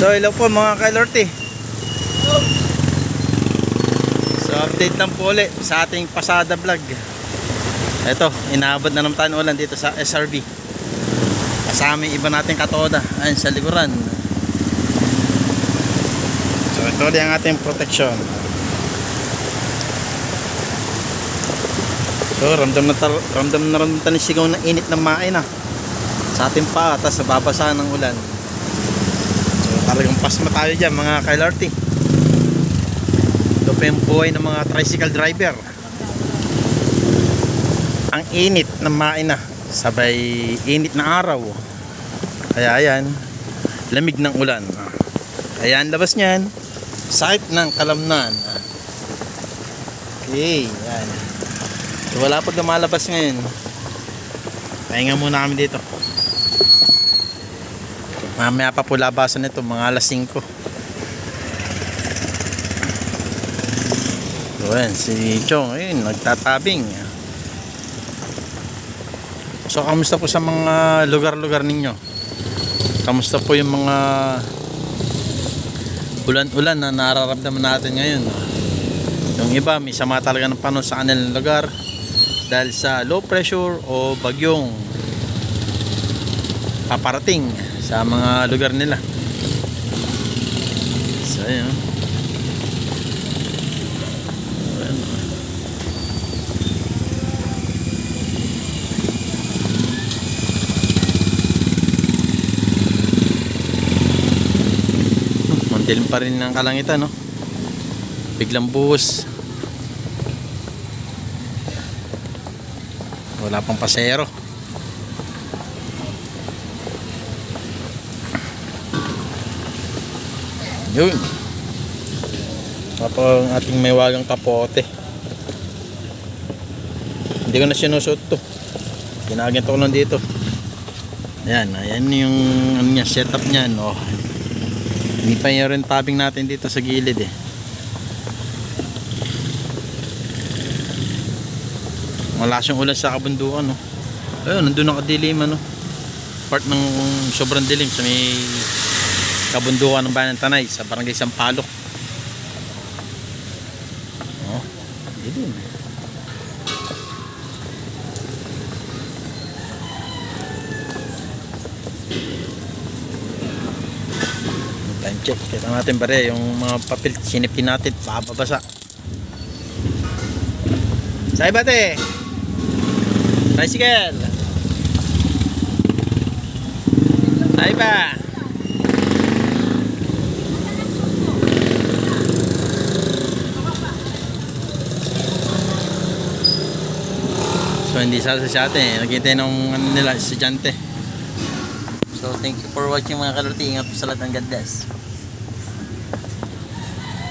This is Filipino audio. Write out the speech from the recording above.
So hello po mga kailorte So update lang po ulit sa ating pasada vlog. Ito, inaabot na naman tayo ulan dito sa SRB Kasama yung iba nating katoda Ayun sa likuran. So ito ulit ang ating protection So ramdam na, ramdam na ramdam tayo sigaw ng init ng main na Sa ating paa, tapos nababasa ng ulan talagang pasma tayo dyan mga kailorte Ito pa yung buhay ng mga tricycle driver. Ang init ng main na Sabay init na araw. Kaya ayan Lamig ng ulan. Kaya ang labas niyan Sakit ng kalamnan. Okay yan So wala pag lumalabas ngayon. Pahinga muna kami dito Mamaya pa po labasan nito, mga alas 5. So, ayan, si Chong, ayun, nagtatabing. So, kamusta po sa mga lugar-lugar ninyo? Kamusta po yung mga ulan-ulan na nararamdaman natin ngayon? Yung iba, may sama talaga ng panahon sa kanilang lugar dahil sa low pressure o bagyong paparating sa mga lugar nila. So, ayun. Ayan. Mandilim pa rin ng kalangitan, no? Biglang buhos. Wala pang pasero. Yun. Tapos ang ating may wagang kapote. Hindi ko na sinusuot to. Ginaganto ko lang dito. Ayan, ayan yung ano niya, setup niyan. Oh. Hindi pa yun rin tabing natin dito sa gilid eh. Malakas yung ulan sa kabundukan no. Ayun, nandun nakadilim ano. Part ng sobrang dilim sa may kabundukan ng bayan ng Tanay sa barangay Sampaloc. Oh, dilim. Time check. Kita natin pare yung mga papel sinipin natin bababasa. Say bate. Tricycle. Say ba? So hindi sa sa atin eh. Nakita ng ano nila, estudyante. So thank you for watching mga kalorti. Ingat po sa lahat ng God bless.